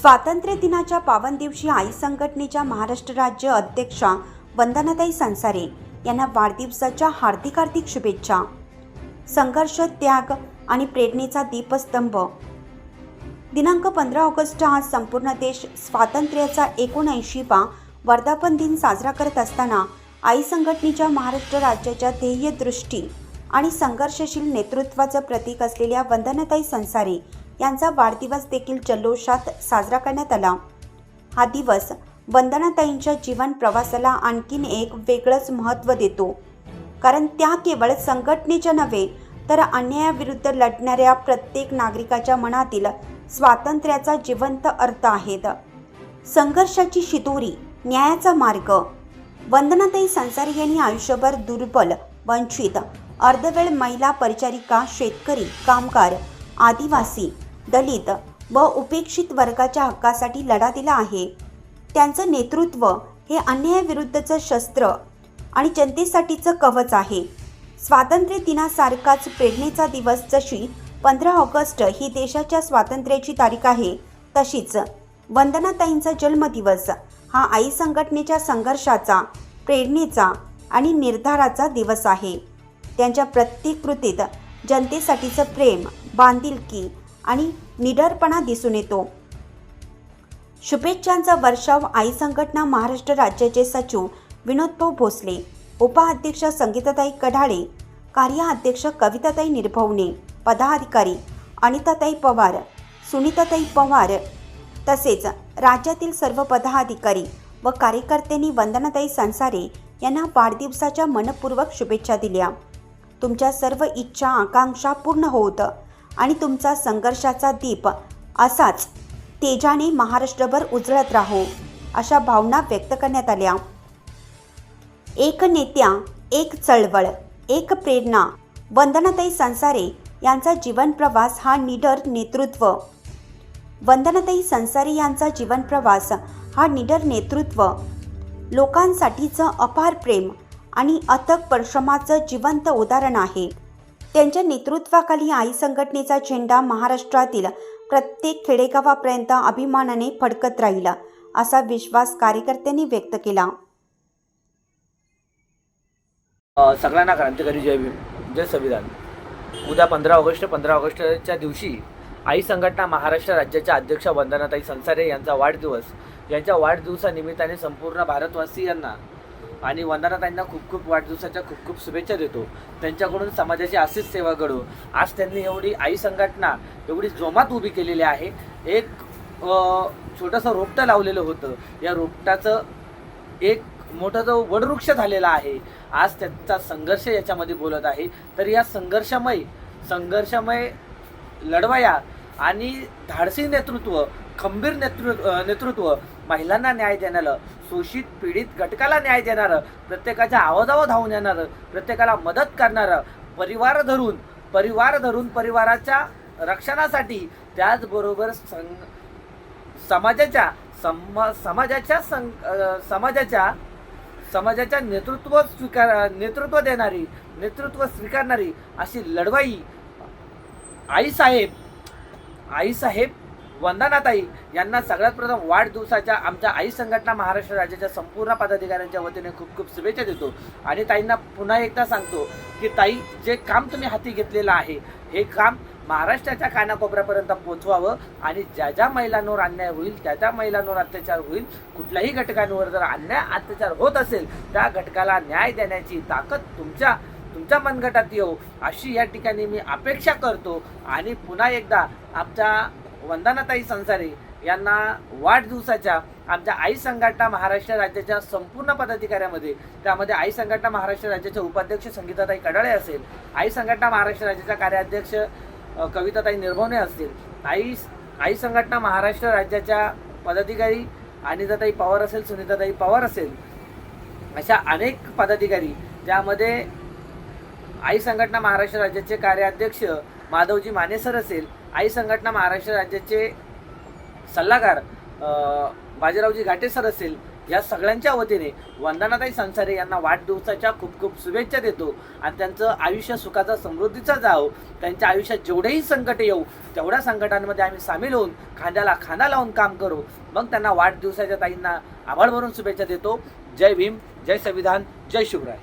स्वातंत्र्य दिनाच्या पावन दिवशी आई संघटनेच्या महाराष्ट्र राज्य अध्यक्षा वंदनाताई संसारे यांना वाढदिवसाच्या हार्दिक हार्दिक शुभेच्छा. संघर्ष त्याग आणि प्रेरणेचा दीपस्तंभ. दिनांक पंधरा ऑगस्ट आज संपूर्ण देश स्वातंत्र्याचा एकोणऐंशीवा वर्धापन दिन साजरा करत असताना आई संघटनेच्या महाराष्ट्र राज्याच्या ध्येयदृष्टी आणि संघर्षशील नेतृत्वाचं प्रतीक असलेल्या वंदनाताई संसारे यांचा वाढदिवस देखील जल्लोषात साजरा करण्यात आला. हा दिवस वंदनाताईंच्या जीवन प्रवासाला आणखीन एक वेगळंच महत्त्व देतो. कारण त्या केवळ संघटनेच्या नव्हे तर अन्यायाविरुद्ध लढणाऱ्या प्रत्येक नागरिकाच्या मनातील स्वातंत्र्याचा जिवंत अर्थ आहेत. संघर्षाची शिदोरी न्यायाचा मार्ग. वंदनाताई संसारी यांनी आयुष्यभर दुर्बल वंचित अर्धवेळ महिला परिचारिका शेतकरी कामगार आदिवासी दलित व उपेक्षित वर्गाच्या हक्कासाठी लढा दिला आहे. त्यांचं नेतृत्व हे अन्यायाविरुद्धचं शस्त्र आणि जनतेसाठीचं कवच आहे. स्वातंत्र्य दिनासारखाच प्रेरणेचा दिवस जशी पंधरा ऑगस्ट ही देशाच्या स्वातंत्र्याची तारीख आहे तशीच वंदनाताईंचा जन्मदिवस हा आई संघटनेच्या संघर्षाचा प्रेरणेचा आणि निर्धाराचा दिवस आहे. त्यांच्या प्रत्येक कृतीत जनतेसाठीचं प्रेम बांधिलकी आणि निडरपणा दिसून येतो. शुभेच्छांचा वर्षाव आई संघटना महाराष्ट्र राज्याचे सचिव विनोदभाऊ भोसले उपाध्यक्ष संगीताताई कढाळे कार्याध्यक्ष कविताताई निर्भवणे पदाधिकारी अनिताताई पवार सुनीताताई पवार तसेच राज्यातील सर्व पदाधिकारी व कार्यकर्त्यांनी वंदनाताई संसारे यांना वाढदिवसाच्या मनपूर्वक शुभेच्छा दिल्या. तुमच्या सर्व इच्छा आकांक्षा पूर्ण होत आणि तुमचा संघर्षाचा दीप असाच तेजाने महाराष्ट्रभर उजळत राहो अशा भावना व्यक्त करण्यात आल्या. एक नेत्या एक चळवळ एक प्रेरणा वंदनाताई संसारे यांचा जीवन प्रवास हा निडर नेतृत्व. वंदनाताई संसारे यांचा जीवन प्रवास हा निडर नेतृत्व. लोकांसाठीचं अपार प्रेम आणि अथक परिश्रमाचं जिवंत उदाहरण आहे. त्यांच्या नेतृत्वाखाली आई संघटनेचा झेंडा महाराष्ट्रातील प्रत्येक खेडेगावापर्यंत अभिमानाने फडकत राहिला असा विश्वास कार्यकर्त्यांनी व्यक्त केला. सगळ्यांना क्रांतिकारी जय भीम? जय संविधान. उद्या पंधरा ऑगस्ट पंधरा ऑगस्टच्या दिवशी आई संघटना महाराष्ट्र राज्याच्या अध्यक्ष वंदनाताई संसारे यांचा वाढदिवस यांच्या वाढदिवसानिमित्ताने संपूर्ण भारतवासियांना आणि वंदनाताईंना खूप खूप वाढदिवसाच्या खूप खूप शुभेच्छा देतो. त्यांच्याकडून समाजाची अशीच सेवा घडो. आज त्यांनी एवढी आई संघटना एवढी जोमात उभी केलेली आहे. एक छोटंसं रोपटं लावलेलं होतं. या रोपटाचं एक मोठा जो वडवृक्ष झालेला आहे आज त्यांचा संघर्ष याच्यामध्ये बोलत आहे. तर या संघर्षमय संघर्षमय लढवया आणि धाडसी नेतृत्व खंबीर नेतृत्व नेतृत्व महिलांना न्याय देणारं शोषित पीडित घटकाला न्याय देणारं प्रत्येकाच्या आवाजावर धावून येणारं प्रत्येकाला मदत करणारं परिवार धरून परिवार धरून परिवाराच्या रक्षणासाठी त्याचबरोबर सं समाजाच्या सम समाजाच्या सं समाजाच्या समाजाच्या नेतृत्व स्वीकार नेतृत्व देणारी नेतृत्व स्वीकारणारी अशी लढवाई. आईसाहेब आईसाहेब वंदनाताई यांना सगळ्यात प्रथम वाढदिवसाच्या आमच्या आई संघटना महाराष्ट्र राज्याच्या संपूर्ण पदाधिकाऱ्यांच्या वतीने खूप खूप शुभेच्छा देतो. आणि ताईंना पुन्हा एकदा सांगतो की ताई जे काम तुम्ही हाती घेतलेलं आहे हे काम महाराष्ट्राच्या कानाकोपऱ्यापर्यंत पोचवावं आणि ज्या ज्या महिलांवर अन्याय होईल त्या त्या महिलांवर अत्याचार होईल कुठल्याही घटकांवर जर अन्याय अत्याचार होत असेल त्या घटकाला न्याय देण्याची ताकद तुमच्या तुमच्या मनगटात येऊ अशी या ठिकाणी मी अपेक्षा करतो. आणि पुन्हा एकदा आमच्या वंदनाताई संसारे यांना वाढदिवसाच्या आमच्या आई संघटना महाराष्ट्र राज्याच्या संपूर्ण पदाधिकाऱ्यामध्ये त्यामध्ये आई संघटना महाराष्ट्र राज्याच्या उपाध्यक्ष संगीताताई कडाळे असेल आई संघटना महाराष्ट्र राज्याच्या कार्याध्यक्ष कविताताई निर्भवणे असतील आई आई संघटना महाराष्ट्र राज्याच्या पदाधिकारी अनिताताई पवार असेल सुनीताताई पवार असेल अशा अनेक पदाधिकारी ज्यामध्ये आई संघटना महाराष्ट्र राज्याचे कार्याध्यक्ष माधवजी मानेसर असेल आई संघटना महाराष्ट्र राज्याचे सल्लागार बाजीरावजी घाटे सर असेल या सगळ्यांच्या वतीने वंदनाताई संसारे यांना वाढदिवसाच्या खूप खूप शुभेच्छा देतो. आणि त्यांचं आयुष्य सुखाचा समृद्धीचा जावं. त्यांच्या आयुष्यात जेवढेही संकट येऊ तेवढ्या संकटांमध्ये आम्ही सामील होऊन खांद्याला खांदा लावून काम करू. मग त्यांना वाढदिवसाच्या ताईंना आभाळ भरून शुभेच्छा देतो. जय भीम जय संविधान जय शिवराय.